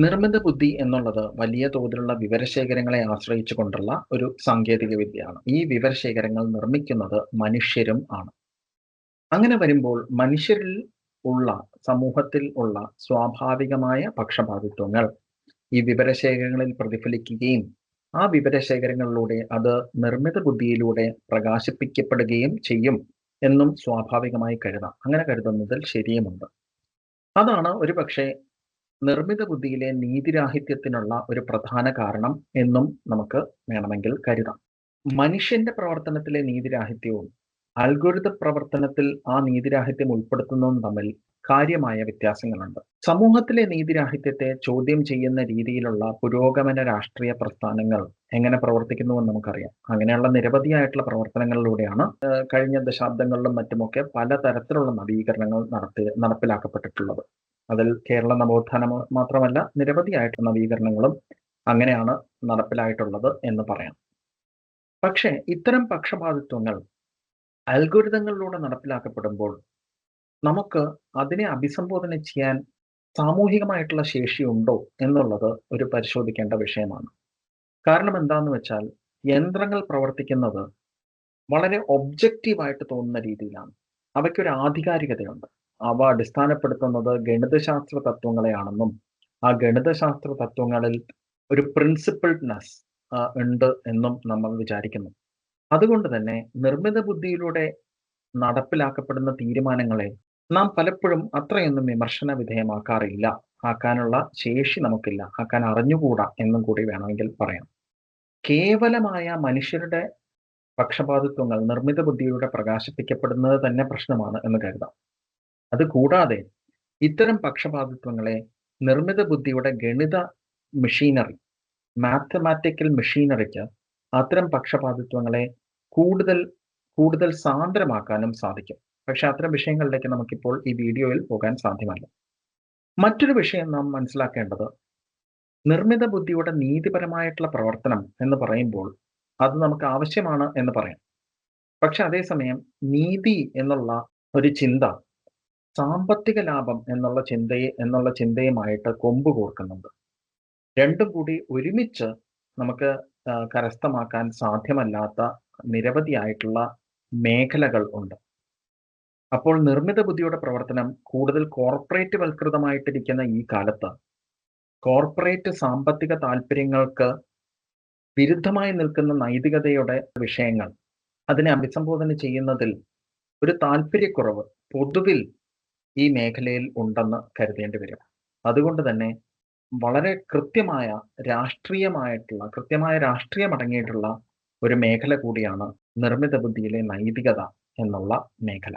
നിർമ്മിത ബുദ്ധി എന്നുള്ളത് വലിയ തോതിലുള്ള വിവരശേഖരങ്ങളെ ആശ്രയിച്ചു കൊണ്ടുള്ള ഒരു സാങ്കേതിക വിദ്യയാണ്. ഈ വിവരശേഖരങ്ങൾ നിർമ്മിക്കുന്നത് മനുഷ്യരും ആണ്. അങ്ങനെ വരുമ്പോൾ മനുഷ്യരിൽ ഉള്ള സമൂഹത്തിൽ ഉള്ള സ്വാഭാവികമായ പക്ഷപാതിത്വങ്ങൾ ഈ വിവരശേഖരങ്ങളിൽ പ്രതിഫലിക്കുകയും ആ വിവരശേഖരങ്ങളിലൂടെ അത് നിർമ്മിത ബുദ്ധിയിലൂടെ പ്രകാശിപ്പിക്കപ്പെടുകയും ചെയ്യും എന്നും സ്വാഭാവികമായി കരുതാം. അങ്ങനെ കരുതുന്നതിൽ ശരിയുമുണ്ട്. അതാണ് ഒരു പക്ഷേ നിർമ്മിത ബുദ്ധിയിലെ നീതിരാഹിത്യത്തിനുള്ള ഒരു പ്രധാന കാരണം എന്നും നമുക്ക് വേണമെങ്കിൽ കരുതാം. മനുഷ്യന്റെ പ്രവർത്തനത്തിലെ നീതിരാഹിത്യവും അൽഗോരിത പ്രവർത്തനത്തിൽ ആ നീതിരാഹിത്യം ഉൾപ്പെടുത്തുന്നതും തമ്മിൽ കാര്യമായ വ്യത്യാസങ്ങളുണ്ട്. സമൂഹത്തിലെ നീതിരാഹിത്യത്തെ ചോദ്യം ചെയ്യുന്ന രീതിയിലുള്ള പുരോഗമന രാഷ്ട്രീയ പ്രസ്ഥാനങ്ങൾ എങ്ങനെ പ്രവർത്തിക്കുന്നുവെന്ന് നമുക്കറിയാം. അങ്ങനെയുള്ള നിരവധിയായിട്ടുള്ള പ്രവർത്തനങ്ങളിലൂടെയാണ് കഴിഞ്ഞ ദശാബ്ദങ്ങളിലും മറ്റുമൊക്കെ പലതരത്തിലുള്ള നവീകരണങ്ങൾ നടത്തി നടപ്പിലാക്കപ്പെട്ടിട്ടുള്ളത്. അതിൽ കേരള നവോത്ഥാനം മാത്രമല്ല നിരവധിയായിട്ടുള്ള നവീകരണങ്ങളും അങ്ങനെയാണ് നടപ്പിലായിട്ടുള്ളത് എന്ന് പറയാം. പക്ഷേ ഇത്തരം പക്ഷപാതിത്വങ്ങൾ അൽഗോരിതങ്ങളിലൂടെ നടപ്പിലാക്കപ്പെടുമ്പോൾ നമുക്ക് അതിനെ അഭിസംബോധന ചെയ്യാൻ സാമൂഹികമായിട്ടുള്ള ശേഷിയുണ്ടോ എന്നുള്ളത് ഒരു പരിശോധിക്കേണ്ട വിഷയമാണ്. കാരണം എന്താന്ന് വെച്ചാൽ യന്ത്രങ്ങൾ പ്രവർത്തിക്കുന്നത് വളരെ ഒബ്ജക്റ്റീവായിട്ട് തോന്നുന്ന രീതിയിലാണ്. അവയ്ക്കൊരു ആധികാരികതയുണ്ട്. അവ അടിസ്ഥാനപ്പെടുത്തുന്നത് ഗണിതശാസ്ത്ര തത്വങ്ങളെയാണെന്നും ആ ഗണിതശാസ്ത്ര തത്വങ്ങളിൽ ഒരു പ്രിൻസിപ്പിൾനെസ് ഉണ്ട് എന്നും നമ്മൾ വിചാരിക്കുന്നു. അതുകൊണ്ട് തന്നെ നിർമ്മിത ബുദ്ധിയിലൂടെ നടപ്പിലാക്കപ്പെടുന്ന തീരുമാനങ്ങളെ നാം പലപ്പോഴും അത്രയൊന്നും വിമർശന വിധേയമാക്കാറില്ല. ആക്കാനുള്ള ശേഷി നമുക്കില്ല. ആക്കാൻ അറിഞ്ഞുകൂടാ എന്നും കൂടി വേണമെങ്കിൽ പറയാം. കേവലമായ മനുഷ്യരുടെ പക്ഷപാതിത്വങ്ങൾ നിർമ്മിത ബുദ്ധിയിലൂടെ പ്രകാശിപ്പിക്കപ്പെടുന്നത് തന്നെ പ്രശ്നമാണ് എന്ന് കരുതാം. അത് കൂടാതെ ഇത്തരം പക്ഷപാതിത്വങ്ങളെ നിർമ്മിത ബുദ്ധിയുടെ ഗണിത മെഷീനറി മാത്തമാറ്റിക്കൽ മെഷീനറിക്ക് അത്തരം പക്ഷപാതിത്വങ്ങളെ കൂടുതൽ കൂടുതൽ സാന്ദ്രമാക്കാനും സാധിക്കും. പക്ഷെ അത്തരം വിഷയങ്ങളിലേക്ക് നമുക്കിപ്പോൾ ഈ വീഡിയോയിൽ പോകാൻ സാധ്യമല്ല. മറ്റൊരു വിഷയം നാം മനസ്സിലാക്കേണ്ടത് നിർമ്മിത ബുദ്ധിയുടെ നീതിപരമായിട്ടുള്ള പ്രവർത്തനം എന്ന് പറയുമ്പോൾ അത് നമുക്ക് ആവശ്യമാണ് എന്ന് പറയാം. പക്ഷെ അതേസമയം നീതി എന്നുള്ള ഒരു ചിന്ത സാമ്പത്തിക ലാഭം എന്നുള്ള ചിന്തയെ എന്നുള്ള ചിന്തയുമായിട്ട് കൊമ്പ് കോർക്കുന്നുണ്ട്. രണ്ടും കൂടി ഒരുമിച്ച് നമുക്ക് കരസ്ഥമാക്കാൻ സാധ്യമല്ലാത്ത നിരവധിയായിട്ടുള്ള മേഖലകൾ ഉണ്ട്. അപ്പോൾ നിർമ്മിത ബുദ്ധിയുടെ പ്രവർത്തനം കൂടുതൽ കോർപ്പറേറ്റ് വൽകൃതമായിട്ടിരിക്കുന്ന ഈ കാലത്ത് കോർപ്പറേറ്റ് സാമ്പത്തിക താല്പര്യങ്ങൾക്ക് വിരുദ്ധമായി നിൽക്കുന്ന നൈതികതയുടെ വിഷയങ്ങൾ അതിനെ അഭിസംബോധന ചെയ്യുന്നതിൽ ഒരു താല്പര്യക്കുറവ് പൊതുവിൽ ഈ മേഖലയിൽ ഉണ്ടെന്ന് കരുതേണ്ടി വരും. അതുകൊണ്ട് തന്നെ വളരെ കൃത്യമായ രാഷ്ട്രീയമായിട്ടുള്ള കൃത്യമായ രാഷ്ട്രീയം അടങ്ങിയിട്ടുള്ള ഒരു മേഖല കൂടിയാണ് നിർമ്മിത ബുദ്ധിയിലെ നൈതികത എന്നുള്ള മേഖല.